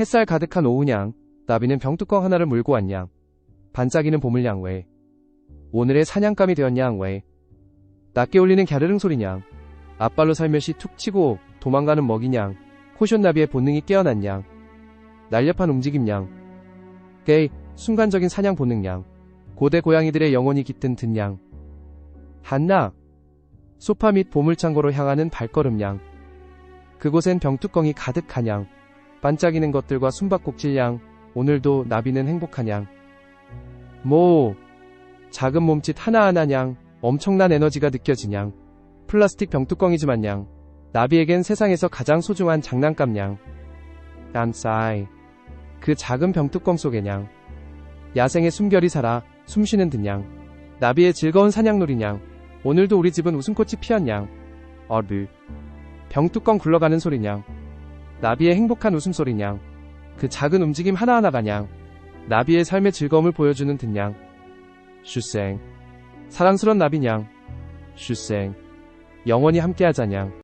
햇살 가득한 오후냥, 나비는 병뚜껑 하나를 물고 왔냥. 반짝이는 보물냥 왜. 오늘의 사냥감이 되었냥 왜. 낮게 울리는 갸르릉 소리냥. 앞발로 살며시 툭 치고 도망가는 먹이냥. 코션나비의 본능이 깨어났냥. 날렵한 움직임냥. 게이, 순간적인 사냥 본능냥. 고대 고양이들의 영혼이 깃든 든냥. 한나. 소파 및 보물창고로 향하는 발걸음냥. 그곳엔 병뚜껑이 가득하냥. 반짝이는 것들과 숨바꼭질 양. 오늘도 나비는 행복하냥. 뭐, 작은 몸짓 하나하나냥. 엄청난 에너지가 느껴지냥. 플라스틱 병뚜껑이지만냥. 나비에겐 세상에서 가장 소중한 장난감냥. 깜싸이. 그 작은 병뚜껑 속에냥. 야생의 숨결이 살아 숨쉬는 듯냥. 나비의 즐거운 사냥놀이냥. 오늘도 우리 집은 웃음꽃이 피었냥. 어르. 병뚜껑 굴러가는 소리냥. 나비의 행복한 웃음소리냥. 그 작은 움직임 하나하나가냥. 나비의 삶의 즐거움을 보여주는 듯냥. 슈생. 사랑스런 나비냥. 슈생. 영원히 함께하자냥.